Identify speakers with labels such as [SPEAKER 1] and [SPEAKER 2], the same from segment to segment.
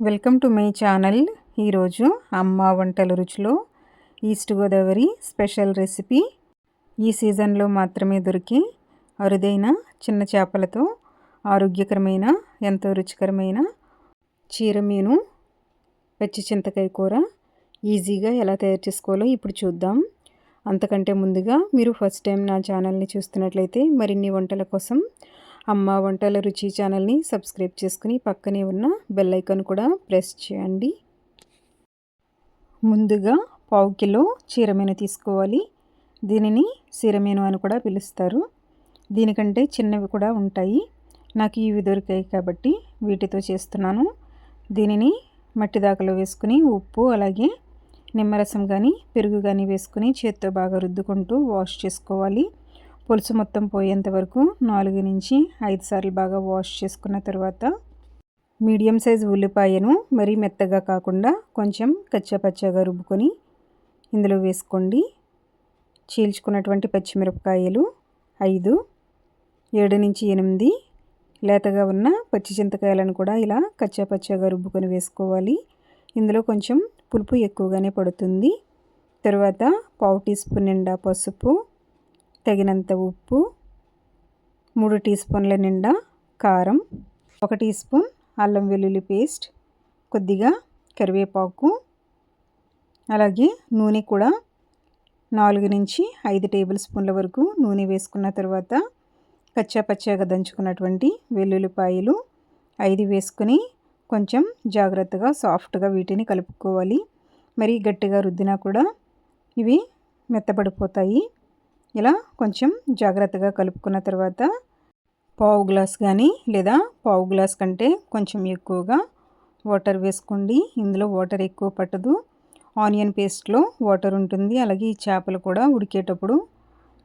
[SPEAKER 1] Welcome to my channel. ఈరోజు అమ్మ వంటల రుచిలో ఈస్ట్ గోదావరి స్పెషల్ రెసిపీ. ఈ సీజన్లో మాత్రమే దొరికి అరుదైన చిన్న చేపలతో ఆరోగ్యకరమైన ఎంతో రుచికరమైన చీరమీను పచ్చి చింతకాయ కూర ఈజీగా ఎలా తయారు చేసుకోవాలో ఇప్పుడు చూద్దాం. అంతకంటే ముందుగా మీరు ఫస్ట్ టైం నా ఛానల్ని చూస్తున్నట్లయితే మరిన్ని వంటల కోసం అమ్మ వంటల రుచి ఛానల్ని సబ్స్క్రైబ్ చేసుకుని పక్కనే ఉన్న బెల్ ఐకాన్ కూడా ప్రెస్ చేయండి. ముందుగా పావు కిలో చీరమేను తీసుకోవాలి. దీనిని చీరమేను అని కూడా పిలుస్తారు. దీనికంటే చిన్నవి కూడా ఉంటాయి. నాకు ఇవి దొరికాయి కాబట్టి వీటితో చేస్తున్నాను. దీనిని మట్టి దాకలో వేసుకుని ఉప్పు అలాగే నిమ్మరసం కానీ పెరుగు కానీ వేసుకుని చేత్తో బాగా రుద్దుకుంటూ వాష్ చేసుకోవాలి. పులుసు మొత్తం పోయేంత వరకు నాలుగు నుంచి ఐదు సార్లు బాగా వాష్ చేసుకున్న తర్వాత మీడియం సైజ్ ఉల్లిపాయను మరీ మెత్తగా కాకుండా కొంచెం కచ్చపచ్చగా రుబ్బుకొని ఇందులో వేసుకోండి. చీల్చుకున్నటువంటి పచ్చిమిరపకాయలు ఐదు ఏడు నుంచి ఎనిమిది లేతగా ఉన్న పచ్చి చింతకాయలను కూడా ఇలా కచ్చాపచ్చగా రుబ్బుకొని వేసుకోవాలి. ఇందులో కొంచెం పులుపు ఎక్కువగానే పడుతుంది. తర్వాత పావు టీ స్పూన్ నిండా పసుపు తగినంత ఉప్పు మూడు టీ స్పూన్ల నిండా కారం ఒక టీ స్పూన్ అల్లం వెల్లుల్లి పేస్ట్ కొద్దిగా కరివేపాకు అలాగే నూనె కూడా నాలుగు నుంచి ఐదు టేబుల్ స్పూన్ల వరకు నూనె వేసుకున్న తర్వాత పచ్చాపచ్చాగా దంచుకున్నటువంటి వెల్లుల్లిపాయలు ఐదు వేసుకుని కొంచెం జాగ్రత్తగా సాఫ్ట్గా వీటిని కలుపుకోవాలి. మరి గట్టిగా రుద్దినా కూడా ఇవి మెత్తబడిపోతాయి. ఇలా కొంచెం జాగ్రత్తగా కలుపుకున్న తర్వాత పావు గ్లాస్ కానీ లేదా పావు గ్లాస్ కంటే కొంచెం ఎక్కువగా వాటర్ వేసుకోండి. ఇందులో వాటర్ ఎక్కువ పట్టదు. ఆనియన్ పేస్ట్లో వాటర్ ఉంటుంది. అలాగే ఈ చేపలు కూడా ఉడికేటప్పుడు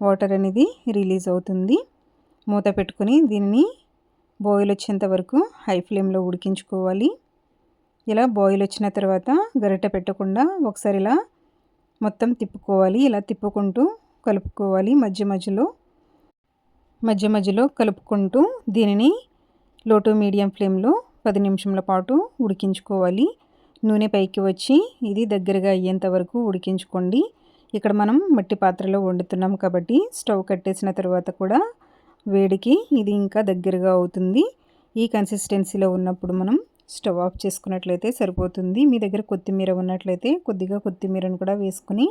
[SPEAKER 1] వాటర్ అనేది రిలీజ్ అవుతుంది. మూత పెట్టుకుని దీనిని బాయిల్ వచ్చేంత వరకు హై ఫ్లేమ్లో ఉడికించుకోవాలి. ఇలా బాయిల్ వచ్చిన తర్వాత గరిటె పెట్టకుండా ఒకసారి ఇలా మొత్తం తిప్పుకోవాలి. ఇలా తిప్పుకుంటూ కలుపుకోవాలి మధ్య మధ్యలో. మధ్య మధ్యలో కలుపుకుంటూ దీనిని లో టు మీడియం ఫ్లేమ్లో పది నిమిషంల పాటు ఉడికించుకోవాలి. నూనె పైకి వచ్చి ఇది దగ్గరగా అయ్యేంత వరకు ఉడికించుకోండి. ఇక్కడ మనం మట్టి పాత్రలో వండుతున్నాం కాబట్టి స్టవ్ కట్టేసిన తర్వాత కూడా వేడికి ఇది ఇంకా దగ్గరగా అవుతుంది. ఈ కన్సిస్టెన్సీలో ఉన్నప్పుడు మనం స్టవ్ ఆఫ్ చేసుకున్నట్లయితే సరిపోతుంది. మీ దగ్గర కొత్తిమీర ఉన్నట్లయితే కొద్దిగా కొత్తిమీరను కూడా వేసుకుని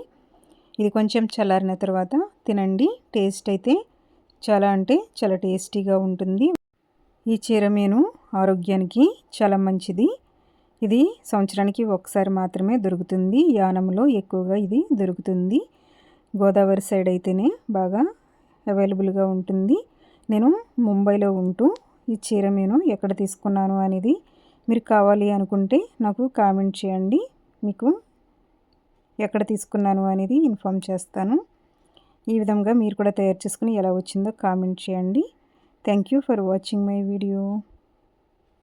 [SPEAKER 1] ఇది కొంచెం చల్లారిన తర్వాత తినండి. టేస్ట్ అయితే చాలా అంటే చాలా టేస్టీగా ఉంటుంది. ఈ చీరమేను ఆరోగ్యానికి చాలా మంచిది. ఇది సంవత్సరానికి ఒకసారి మాత్రమే దొరుకుతుంది. యానంలో ఎక్కువగా ఇది దొరుకుతుంది. గోదావరి సైడ్ అయితేనే బాగా అవైలబుల్గా ఉంటుంది. నేను ముంబైలో ఉంటూ ఈ చీర నేను ఎక్కడ తీసుకున్నాను అనేది మీరు కావాలి అనుకుంటే నాకు కామెంట్ చేయండి. మీకు ఎక్కడ తీసుకున్నాను అనేది ఇన్ఫామ్ చేస్తాను. ఈ విధంగా మీరు కూడా తయారు చేసుకుని ఎలా వచ్చిందో కామెంట్ చేయండి. Thank you for watching my video.